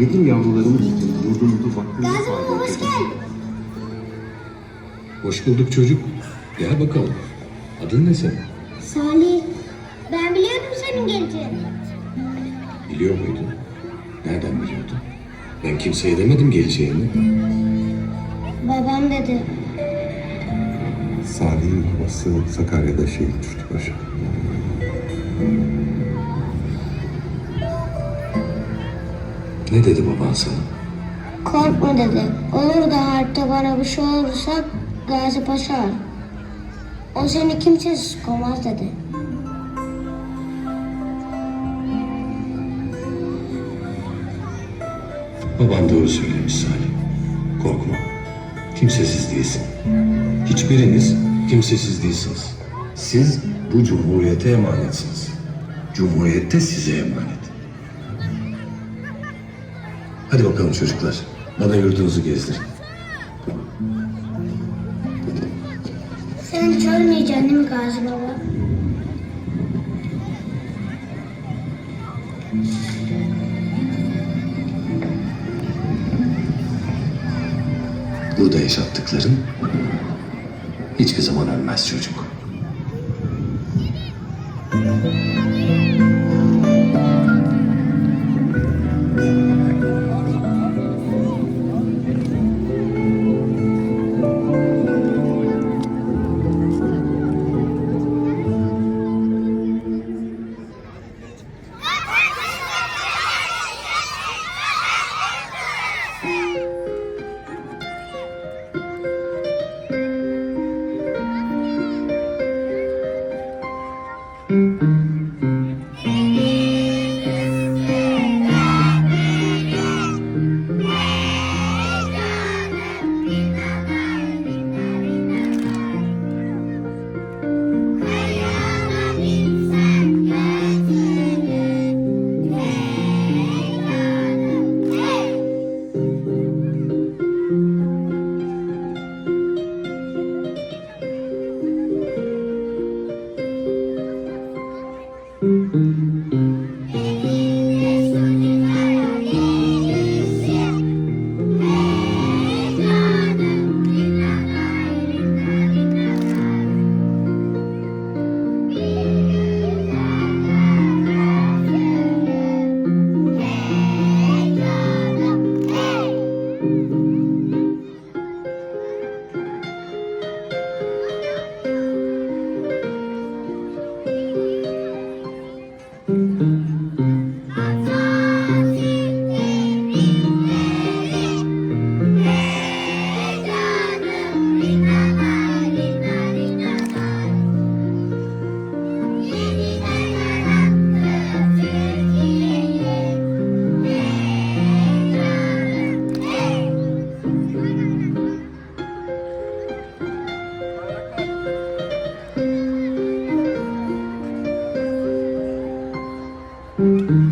Yetim yavrularımız için yurdumuzu vaktinde baba hoş geldin. Hoş bulduk çocuk. Gel bakalım. Adın ne senin? Salih. Ben biliyordum senin geleceğini. Biliyor muydun? Nereden biliyordun? Ben kimseye demedim geleceğini. Babam dedi. Salih'in babası Sakarya'da şehit düştü paşa. Ne dedi baban sana? Korkma dedi. Olur da harpte bana bir şey olursa Gazi Paşa ar. O seni kimsesiz kovmaz dedi. Baban doğru söylemiş Salih. Korkma. Kimsesiz değilsin. Hiçbiriniz kimsesiz değilsiniz. Siz bu cumhuriyete emanetsiniz. Cumhuriyet de size emanet. Hadi bakalım çocuklar. Bana yurdunuzu gezdirin. Sen hiç ölmeyeceksin değil mi Gazi Baba? Burada yaşattıkların hiçbir zaman ölmez çocuk. Mm-hmm. Mm-hmm.